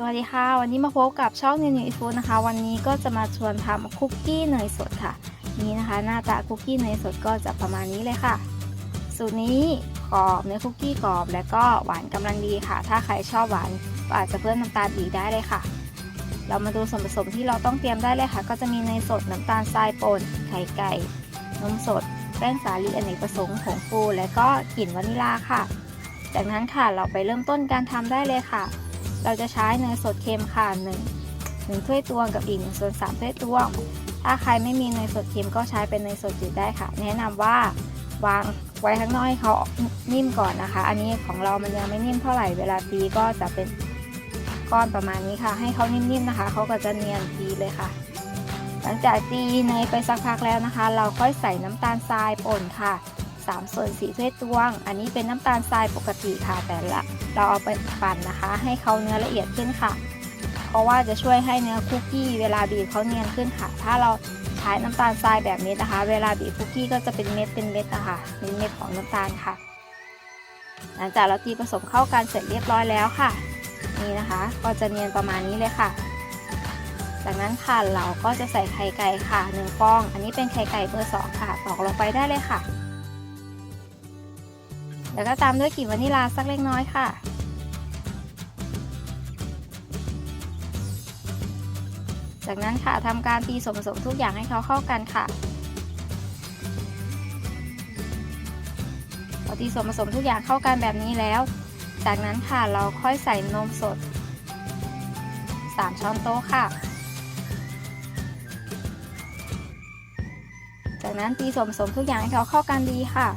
สวัสดีค่ะ วันนี้มาพบกับช่องเนิวนิวอีฟูนะคะ วันนี้ก็จะมาชวนทำคุกกี้เนยสดค่ะ นี่นะคะ หน้าตาคุกกี้เนยสดก็จะประมาณนี้เลยค่ะ สูตรนี้กรอบเนื้อคุกกี้กรอบ และก็หวานกำลังดีค่ะ ถ้าใครชอบหวานก็อาจจะเพิ่มน้ำตาลอีกได้เลยค่ะ เรามาดูส่วนผสมที่เราต้องเตรียมได้เลยค่ะ ก็จะมีเนยสดน้ำตาลทรายป่นไข่ไก่นมสด แป้งสาลีอเนกประสงค์ผงฟูและก็กลิ่นวานิลลาค่ะ จากนั้นค่ะเราไปเริ่มต้นการทำได้เลยค่ะ เราจะใช้เนยสดเค็มค่ะ1 1ถ้วยตวงกับอีก1ส่วน3ถ้วยตวง ถ้าใครไม่มีเนยสดเค็มก็ใช้เป็นเนยสดจืดได้ค่ะ แนะนำว่าวางไว้ข้างนอกให้เขานิ่มก่อนนะคะ อันนี้ของเรามันยังไม่นิ่มเท่าไหร่ เวลาตีก็จะเป็นก้อนประมาณนี้ค่ะ ให้เขานิ่มๆนะคะ เขาก็จะเนียนตีเลยค่ะ หลังจากตีเนยไปสักพักแล้วนะคะ เราค่อยใส่น้ำตาลทรายป่นค่ะ 3 ส่วน4ถ้วยตวง อันนี้เป็นน้ำตาลทรายปกติค่ะ แต่ละเราเอาไปปั่นนะคะ ให้เขาเนื้อละเอียดขึ้นค่ะ เพราะว่าจะช่วยให้เนื้อคุกกี้เวลาบีบเขาเนียนขึ้นค่ะ ถ้าเราใช้น้ำตาลทรายแบบนี้นะคะ เวลาบีบคุกกี้ก็จะเป็นเม็ดเป็นเม็ดนะคะเป็นเม็ดของน้ำตาลค่ะ หลังจากเราตีผสมเข้ากันเสร็จเรียบร้อยแล้วค่ะ นี่นะคะ ก็จะเนียนประมาณนี้เลยค่ะจากนั้นค่ะเราก็จะใส่ไข่ไก่ค่ะหนึ่งฟอง อันนี้เป็นไข่ไก่เบอร์สองค่ะตอกลงไปได้เลยค่ะ แล้วก็ตามด้วยกลิ่นวานิลาสักเล็กน้อยค่ะ จากนั้นค่ะทำการตีส่วนผสมทุกอย่างให้เขาเข้ากันค่ะพอตีส่วนผสมทุกอย่างเข้ากันแบบนี้แล้ว จากนั้นค่ะเราค่อยใส่นมสด 3 ช้อนโต๊ะค่ะ จากนั้นตีส่วนผสมทุกอย่างให้เขาเข้ากันดีค่ะ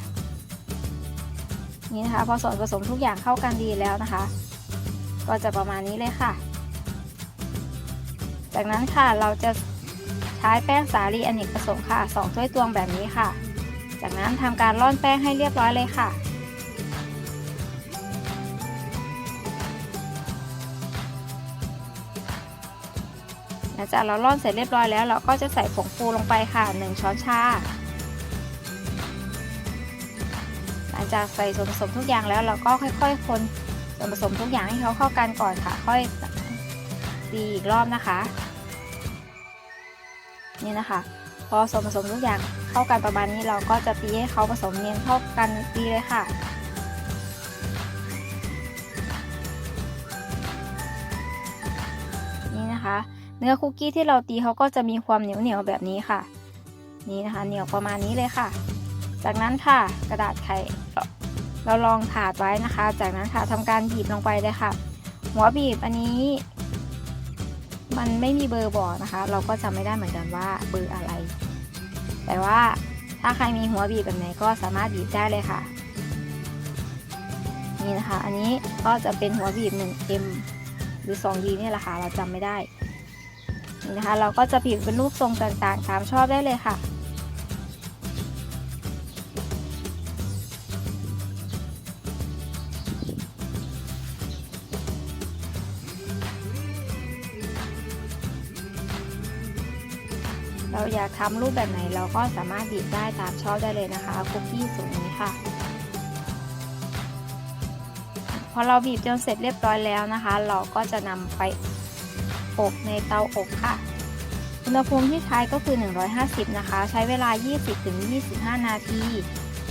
นี่นะคะพอส่วนผสมทุกอย่างเข้ากันดีแล้วนะคะ ก็จะประมาณนี้เลยค่ะ จากนั้นค่ะเราจะใช้แป้งสาลีอเนกประสงค์ค่ะ2ถ้วยตวงแบบนี้ค่ะ จากนั้นทำการร่อนแป้งให้เรียบร้อยเลยค่ะหลังจากเราร่อนเสร็จเรียบร้อยแล้ว เราก็จะใส่ผงฟูลงไปค่ะ 1 ช้อนชา ลังจากใส่ส่วนผสมทุกอย่างแล้วเราก็ค่อย ๆ คนส่วนผสมทุกอย่างให้เขาเข้ากันก่อนค่ะ ค่อยตีอีกรอบนะคะ นี่นะคะ พอส่วนผสมทุกอย่างเข้ากันประมาณนี้เราก็จะตีให้เขาผสมเนียนเข้ากันตีเลยค่ะนี่นะคะ เนื้อคุกกี้ที่เราตีเขาก็จะมีความเหนียวเหนียวๆแบบนี้ค่ะ นี่นะคะ เหนียวประมาณนี้เลยค่ะ จากนั้นค่ะกระดาษไขเราลองถาดไว้นะคะ จากนั้นค่ะทำการบีบลงไปเลยค่ะ หัวบีบอันนี้ มันไม่มีเบอร์บอกนะคะ เราก็จำไม่ได้เหมือนกันว่าเบอร์อะไร แต่ว่าถ้าใครมีหัวบีบแบบไหนก็สามารถบีบได้เลยค่ะ นี่นะคะ อันนี้ก็จะเป็นหัวบีบ 1M หรือ 2D เนี่ยแหละค่ะ เราจำไม่ได้ นี่นะคะ เราก็จะบีบเป็นรูปทรงต่างๆตามชอบได้เลยค่ะ เราอยากทำรูปแบบไหนเราก็สามารถบีบได้ตามชอบได้เลยนะคะคุกกี้สูตรนี้ค่ะ พอเราบีบจนเสร็จเรียบร้อยแล้วนะคะ เราก็จะนำไปอบในเตาอบค่ะอุณหภูมิที่ใช้ก็คือ 150 นะคะ ใช้เวลา 20-25 นาที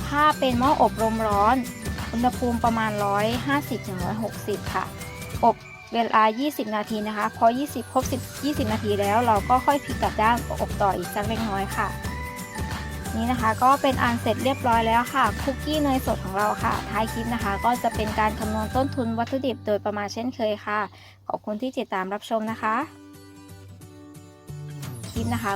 ถ้าเป็นหม้ออบลมร้อน อุณหภูมิประมาณ 150-160 ค่ะ อบ เวลา 20 นาทีนะคะ พอ 20 ครบ 10 20 นาทีแล้ว เราก็ค่อยพลิกกลับด้านอบต่ออีกสักเล็กน้อยค่ะ นี่นะคะก็เป็นอันเสร็จเรียบร้อยแล้วค่ะ คุกกี้เนยสดของเราค่ะ ท้ายคลิปนะคะ ก็จะเป็นการคำนวณต้นทุนวัตถุดิบโดยประมาณเช่นเคยค่ะ ขอบคุณที่ติดตามรับชมนะคะ คลิปนะคะ